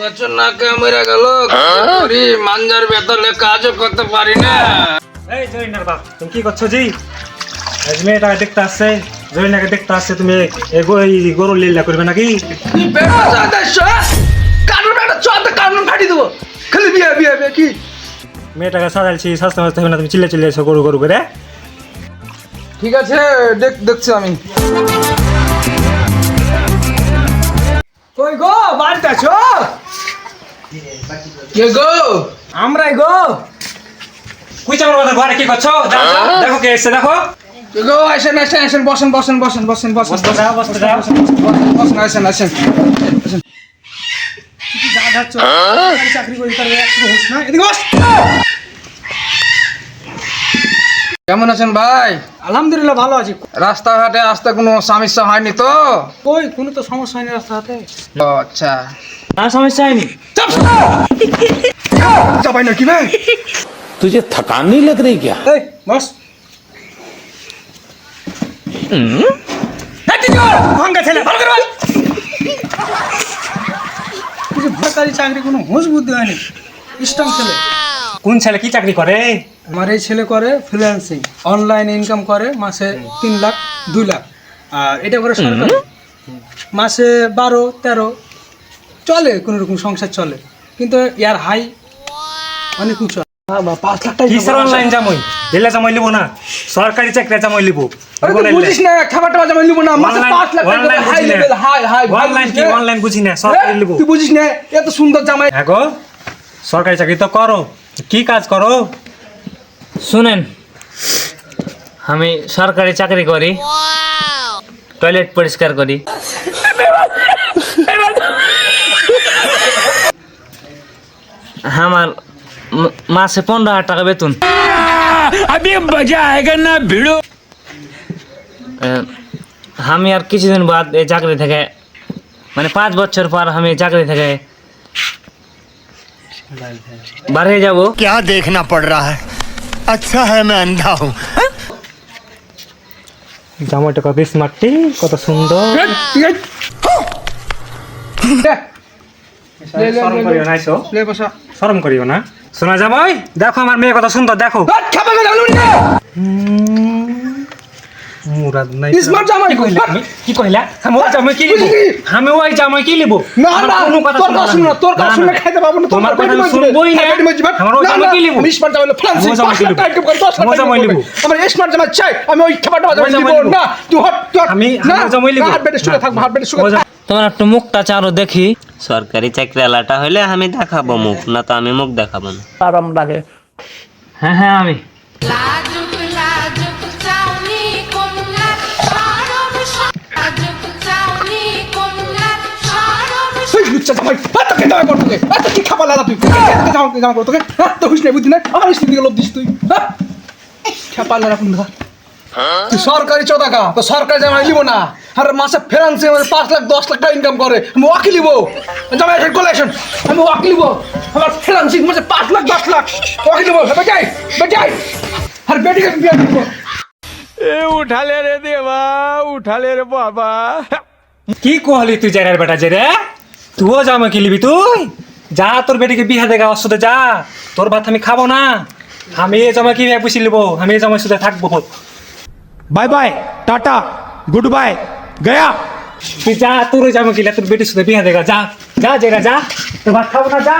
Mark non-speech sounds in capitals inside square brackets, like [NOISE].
না গেল করি মাঞ্জার বেতনে কাজও করতে পারি না। এই বাপ তুমি কি করছ জি? মেয়েটাকে দেখতে আসছে দেখতে আসছে তুমি এই গো- গরুর লীলা করবে নাকি? ফাটি দেবো। খালি বিয়ে বিয়ে বিয়ে কি? মেয়েটাকে সাজাইছি সাজতে মাজতে হবে না তুমি চিল্লে চিল্লে এসো গরু গরু করে। ঠিক আছে দেখ দেখছি আমি। কই গো বাড়িতে আছো? কে গো? আমরাই গো। কুই চামড় কথা ঘরে কি করছ? দেখো কে এসছে দেখো। কে গো আসেন আসেন আসেন বসেন বসেন বসেন বসেন বসেন বসতে বসতে বসেন আসেন আসেন যা যাচ্ছ? সরকারি চাকরি করি তার একটু হোস না? এদিকে বস। কেমন আছেন ভাই? আলহামদুলিল্লাহ ভালো আছি। রাস্তাঘাটে আসতে কোনো সমস্যা হয়নি তো? কই কোনো তো সমস্যা হয়নি রাস্তাতে ও, আচ্ছা। আর সমস্যা হয়নি যাবাই না কি ভাই तुझे थकान नहीं लग रही क्या এই বস ভাঙ্গা ছেলে ভালো করে বল। কিছু সরকারি চাকরি কোনো হোস বুদ্ধি হয়নি স্ট্রং ছেলে কোন ছেলে কি চাকরি করে আমার এই ছেলে করে ফ্রিল্যান্সিং অনলাইন ইনকাম করে মাসে তিন লাখ দুই লাখ আর এটা করে সরকারি মাসে বারো তেরো চলে কোনো রকম সংসার চলে। কিন্তু ইয়ার হাই অনেক উঁচু। পাঁচ লাখ টাকা কিসের অনলাইন জামই? লীলা জামাই লিবো না? সরকারি চাকরি জামাই লিবো। আরে তুই বুঝিস না খাবার টাবার জমা নিব না মাসে Online- পাঁচ লাখ টাকা high. Level high high online কি? অনলাইন বুঝি না সরকারি লিবো। তুই বুঝিস না এত সুন্দর জামাই। হ্যাঁ গো সরকারি চাকরি তো করো। কি কাজ করো? শুনেন আমি সরকারি চাকরি করি। টয়লেট পরিষ্কার করি। [LAUGHS] আমার ম- মাসে পনেরো হাজার টাকা বেতন अभी मजा आएगा ना भिड़ो আহ, আমি আর কিছুদিন বাদ এই চাকরি থেকে মানে পাঁচ বছর পর আমি চাকরি থেকে বাড়িয়ে যাব क्या देखना पड़ रहा है अच्छा है मैं अंधा हूँ জামাইটা কত স্মার্টটি কত সুন্দর শরম করিও না শোনা জামাই দেখো আমার মেয়ে কত সুন্দর দেখো। মুরাদ নাই Smart জামাই। কি কইলা আমি? কি কইলা? আমি ওই জামাই কি লিবো? আমি ওই জামাই কি লিবো? না না তোর কথা শুন তোর কথা না, খাইতে পাবো না তোমার কথা মজবে। না। পেট মজবে। আমার ওই জামাই কি লিবো? আমি স্মার্ট জামাই ফ্রান্সি জামাই কি লিবো? জামাই লিবো। আমার স্মার্ট জামাই চাই আমি ওই খাবার জামাই নিব না তুই হট তুই আমি- জামাই লিবো। হাত বেটে শুয়ে থাক হাত বেটে শুয়ে থাক। জামাই- তোমার একটু মুখটা চারো দেখি। সরকারি চাকরি আলাটা হলে আমি দেখাবো মুখ না তো আমি মুখ দেখাবো না। হ্যাঁ হ্যাঁ আমি। খাবার লাগা হ্যাঁ তো হুশ নেই বুদ্ধি নাই আমার স্ত্রী দিকে লোভ দিস তুই। হ্যাঁ তুই সরকারি চোদাকা তো সরকারি জামাই লিবো না। আর মাসে ফ্রান্সে আমাদের পাঁচ লাখ দশ লাখ টাকা ইনকাম করে। আমি ওয়াকি লিবো জামাই এখন কলেকশন আমি ওয়াকি লিবো আমার ফ্রান্সে মাসে পাঁচ লাখ দশ লাখ। ওয়াকি লিবো বেটাই বেটাই। আর বেটিকে বিয়ে করব এ উঠালে রে দেবা উঠালে রে বাবা। কি কহলি তুই জেরার বেটা জেরে? তুইও জামা কিলিবি তুই। যা তোর বেটিকে বিহা দেখা অসুদে যা। তোর ভাত আমি খাব না। আমি জমা জামা কিনে পুষি লিব আমি এই জামা সুদে থাকব। Bye bye tata goodbye. गया। তুই যা তোর ওই জামাই কিলা তোর বেটির সুদে বিহা দেখা যা যা জেরা যা তোর ভাত খাব না যা